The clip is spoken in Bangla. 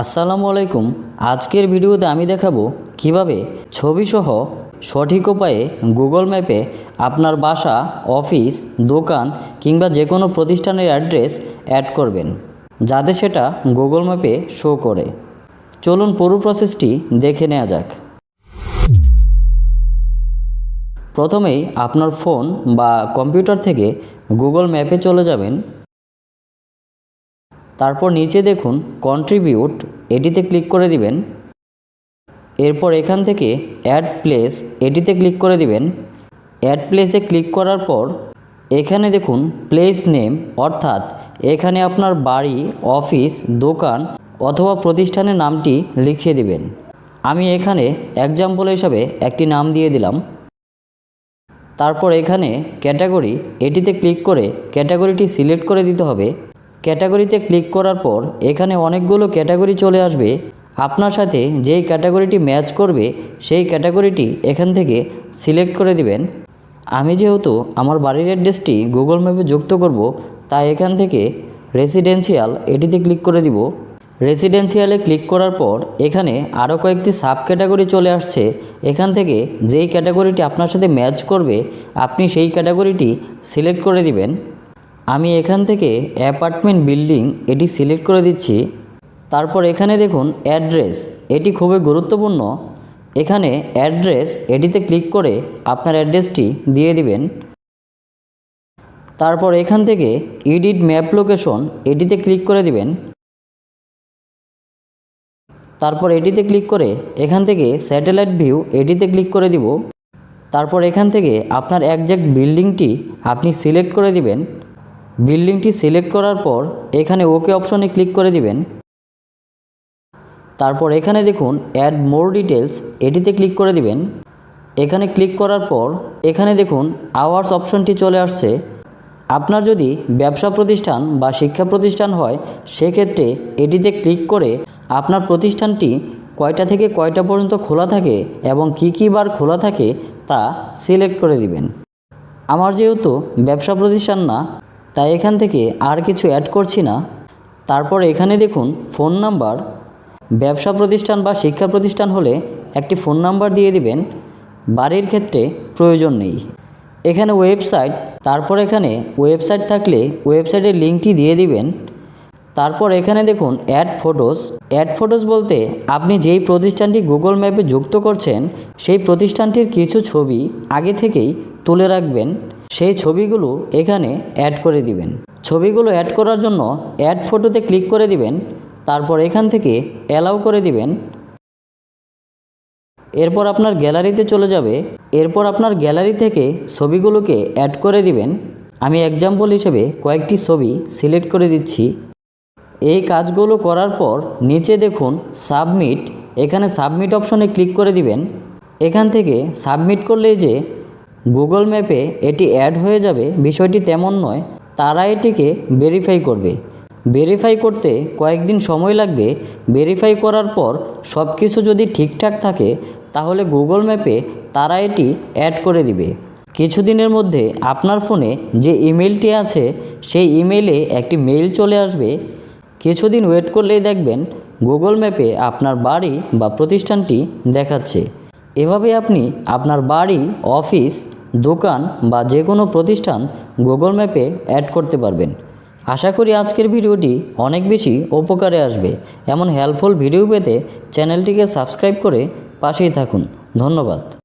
আসসালামু আলাইকুম। আজকের ভিডিওতে আমি দেখাবো কীভাবে ছবিসহ সঠিক উপায়ে গুগল ম্যাপে আপনার বাসা, অফিস, দোকান কিংবা যে কোনো প্রতিষ্ঠানের অ্যাড্রেস অ্যাড করবেন, যাতে সেটা গুগল ম্যাপে শো করে। চলুন পুরো প্রসেসটি দেখে নেওয়া যাক। প্রথমেই আপনার ফোন বা কম্পিউটার থেকে গুগল ম্যাপে চলে যাবেন। তারপর নিচে দেখুন কন্ট্রিবিউট এটিতে ক্লিক করে দিবেন। এরপর এখান থেকে অ্যাড প্লেস এটিতে ক্লিক করে দিবেন। অ্যাড প্লেসে ক্লিক করার পর এখানে দেখুন প্লেস নেম অর্থাৎ এখানে আপনার বাড়ি অফিস দোকান অথবা প্রতিষ্ঠানের নামটি লিখিয়ে দিবেন। আমি এখানে এক্সাম্পল হিসাবে একটি নাম দিয়ে দিলাম। তারপর এখানে ক্যাটাগরি এটিতে ক্লিক করে ক্যাটাগরিটি সিলেক্ট করে দিতে হবে। ক্যাটাগরিতে ক্লিক করার পর এখানে অনেকগুলো ক্যাটাগরি চলে আসবে। আপনার সাথে যেই ক্যাটাগরিটি ম্যাচ করবে, সেই ক্যাটাগরিটি এখান থেকে সিলেক্ট করে দিবেন। আমি যেহেতু আমার বাড়ির অ্যাড্রেসটি গুগল ম্যাপে যুক্ত করব, তাই এখান থেকে রেসিডেন্সিয়াল এটিতে ক্লিক করে দিব। রেসিডেন্সিয়ালে ক্লিক করার পর এখানে আরও কয়েকটি সাব ক্যাটাগরি চলে আসছে। এখান থেকে যেই ক্যাটাগরিটি আপনার সাথে ম্যাচ করবে, আপনি সেই ক্যাটাগরিটি সিলেক্ট করে দিবেন। আমি এখান থেকে অ্যাপার্টমেন্ট বিল্ডিং এটি সিলেক্ট করে দিচ্ছি। তারপর এখানে দেখুন অ্যাড্রেস, এটি খুবই গুরুত্বপূর্ণ। এখানে অ্যাড্রেস, এটিতে ক্লিক করে আপনার অ্যাড্রেসটি দিয়ে দিবেন। তারপর এখান থেকে এডিট ম্যাপ লোকেশন, এটিতে ক্লিক করে দিবেন। তারপর এটিতে ক্লিক করে এখান থেকে স্যাটেলাইট ভিউ, এটিতে ক্লিক করে দিব। তারপর এখান থেকে আপনার একজ্যাক্ট বিল্ডিংটি আপনি সিলেক্ট করে দিবেন। বিল্ডিংটি সিলেক্ট করার পর এখানে ওকে অপশনে ক্লিক করে দিবেন। তারপর এখানে দেখুন অ্যাড মোর ডিটেলস এটিতে ক্লিক করে দিবেন। এখানে ক্লিক করার পর এখানে দেখুন আওয়ার্স অপশনটি চলে আসছে। আপনার যদি ব্যবসা প্রতিষ্ঠান বা শিক্ষা প্রতিষ্ঠান হয়, সেক্ষেত্রে এটিতে ক্লিক করে আপনার প্রতিষ্ঠানটি কয়টা থেকে কয়টা পর্যন্ত খোলা থাকে এবং কি কী বার খোলা থাকে তা সিলেক্ট করে দিবেন। আমার যেহেতু ব্যবসা প্রতিষ্ঠান না তাই এখান থেকে আর কিছু অ্যাড করছি না। তারপর এখানে দেখুন ফোন নাম্বার ব্যবসা প্রতিষ্ঠান বা শিক্ষা প্রতিষ্ঠান হলে একটি ফোন নাম্বার দিয়ে দিবেন। বাড়ির ক্ষেত্রে প্রয়োজন নেই। এখানে ওয়েবসাইট তারপর এখানে ওয়েবসাইট থাকলে ওয়েবসাইটের লিঙ্কটি দিয়ে দিবেন। তারপর এখানে দেখুন অ্যাড ফটোস অ্যাড ফটোস বলতে আপনি যেই প্রতিষ্ঠানটি গুগল ম্যাপে যুক্ত করছেন, সেই প্রতিষ্ঠানটির কিছু ছবি আগে থেকেই তুলে রাখবেন। সেই ছবিগুলো এখানে অ্যাড করে দিবেন। ছবিগুলো অ্যাড করার জন্য অ্যাড ফটোতে ক্লিক করে দিবেন, তারপর এখান থেকে অ্যালাউ করে দিবেন। এরপর আপনার গ্যালারিতে চলে যাবে। এরপর আপনার গ্যালারি থেকে ছবিগুলোকে অ্যাড করে দিবেন। আমি এক্সাম্পল হিসেবে কয়েকটি ছবি সিলেক্ট করে দিচ্ছি। এই কাজগুলো করার পর নিচে দেখুন সাবমিট এখানে সাবমিট অপশনে ক্লিক করে দিবেন। এখান থেকে সাবমিট করলেই যে গুগল ম্যাপে এটি অ্যাড হয়ে যাবে, বিষয়টি তেমন নয়, তারা এটিকে ভেরিফাই করবে। ভেরিফাই করতে কয়েকদিন সময় লাগবে ভেরিফাই করার পর সব কিছু যদি ঠিকঠাক থাকে, তাহলে গুগল ম্যাপে তারা এটি অ্যাড করে দিবে। কিছুদিনের মধ্যে আপনার ফোনে যে ইমেলটি আছে, সেই ইমেলে একটি মেইল চলে আসবে। কিছুদিন ওয়েট করলেই দেখবেন গুগল ম্যাপে আপনার বাড়ি বা প্রতিষ্ঠানটি দেখাচ্ছে। এভাবে আপনি আপনার বাড়ি, অফিস, দোকান বা যে কোনো প্রতিষ্ঠান গুগল ম্যাপে অ্যাড করতে পারবেন। আশা করি আজকের ভিডিওটি অনেক বেশি উপকারে আসবে। এমন হেল্পফুল ভিডিও পেতে চ্যানেলটিকে সাবস্ক্রাইব করে পাশেই থাকুন। ধন্যবাদ।